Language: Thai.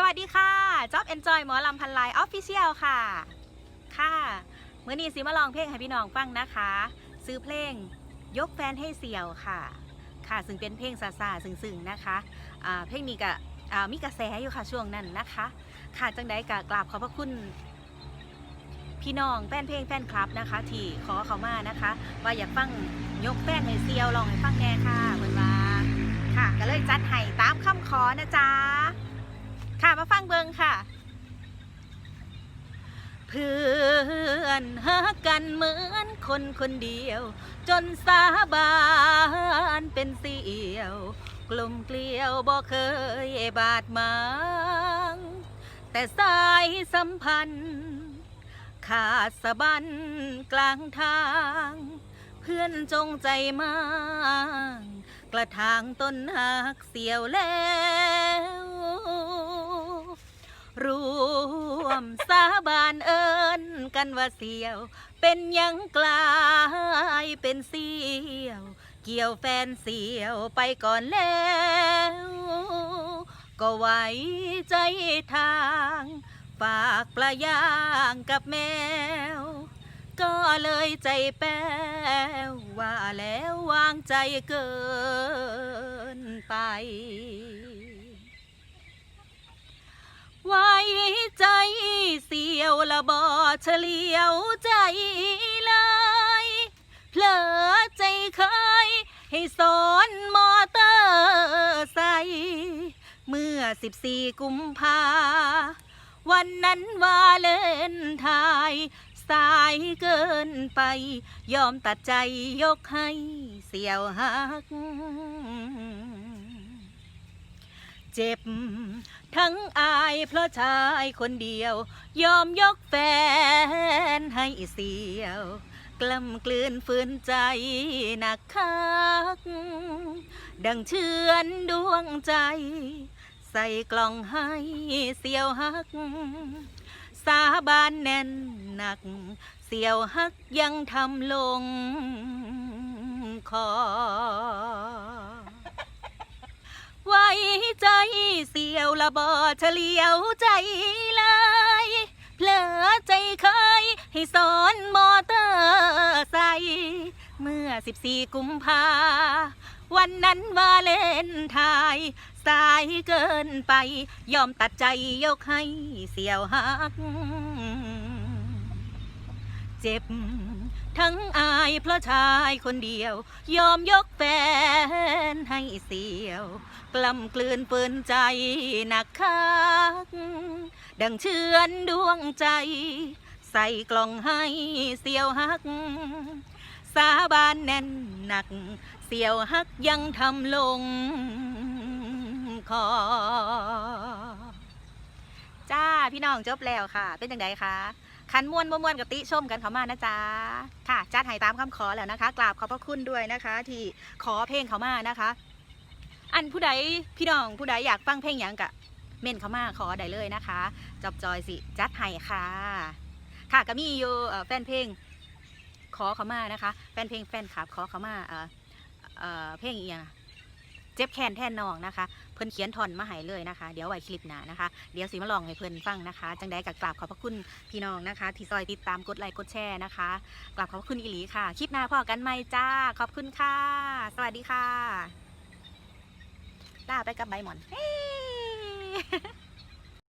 สวัสดีค่ะจ๊อบเอนจอยหมอลำพันลายออฟฟิเชียลค่ะ ค่ะเมื่อนี้ซิมาลองเพลงให้พี่น้องฟังนะคะ ซื้อเพลงยกแฟนให้เสี่ยวค่ะ ค่ะซึ่งเป็นเพลงซาซาซึ้งๆนะคะเพลงนี้ก็อ่ามีกระแสอยู่ค่ะช่วงนั้นนะคะ ค่ะจังใดกะกราบขอบพระคุณพี่น้องแฟนเพลงแฟนคลับนะคะ ที่ขอเขามานะคะ ว่าอยากฟังยกแฟนให้เซียวลองให้ฟังแน่ค่ะเหมือนว่าค่ะก็เลยจัดให้ตามคำขอนะจ๊ะ ค่ะมาฟังเบิงค่ะ เพื่อนหักกันเหมือนคนคนเดียว จนสาบานเป็นเสียว กลมเกลียวบ่เคยบาดหมางแต่สายสัมพันธ์ ขาดสะบันกลางทาง เพื่อนจงใจมาก กระถางต้นหักเสียวแล้ว รวมสาบานเอิญกันว่าเสียว เป็นยังกลายเป็นเสียว เกี่ยวแฟนเสียวไปก่อนแล้ว ก็ไว้ใจทางฝากปลาย่างกับแมว ก็เลยใจแป้วว่าแล้ววางใจเกินไป เสียวละบอเฉลียวใจเลยเผลอใจเคยให้สอนมอเตอร์ไซค์เมื่อ14กุมภาวันนั้นวาเลนไทน์สายเกินไป ยอมตัดใจยกให้เสี่ยวหัก เจ็บ ทั้งอายเพราะชายคนเดียว ยอมยกแฟนให้เสียว กล้ำกลืนฝืนใจหนักคัก ดังเชือนดวงใจ ใส่กล่องให้เสียวหัก สาบานแน่นหนัก เสียวหักยังทำลงคอ ไว้ใจเสียวละบอเฉลียวใจเลยเผลอใจเคยให้สอนมอเตอร์ไซค์เมื่อ 14 กุมภาวันนั้นวาเลนไทน์สายเกินไป ยอมตัดใจยกให้เสียวหัก เจ็บ ทั้งอายเพราะชายคนเดียว ยอมยกแฟนให้เสียว กล้ำกลืนปืนใจหนักคัก ดังเชือนดวงใจ ใส่กล่องให้เสียวหัก สาบานแน่นหนัก เสียวหักยังทำลงคอจ้าพี่น้องจบแล้วค่ะ เป็นจังไดคะ คันม่วนบ่ม่วนกับติชมกันเขามานะจ๊ะค่ะจัดให้ตามคำขอแล้วนะคะ กราบขอบพระคุณด้วยนะคะ ที่ขอเพลงเขามานะคะ อันผู้ใดพี่น้องผู้ใดอยากฟังเพลงหยังกะเม่นเขามาขอได้เลยนะคะ จอบจอยสิจัดให้ค่ะ ค่ะก็มีอยู่แฟนเพลงขอเขามานะคะ แฟนเพลงแฟนคลับขอเขามาเอ่อเพลงอีกอย่าง เจ็บแขนแทนน้องนะคะ เพิ่นเขียนทอนมาให้เลยนะคะ เดี๋ยวไว้คลิปหน้านะคะ เดี๋ยวสีมาลองให้เพิ่นฟังนะคะ จังได้กับกราบขอบพระคุณพี่น้องนะคะ ที่ซอยติดตามกดไลค์กดแชร์นะคะกราบขอบพระคุณอีหลีค่ะ คลิปหน้าพอกันไหมจ้า ขอบคุณค่ะ สวัสดีค่ะลาไปกับใบหมอนเฮ้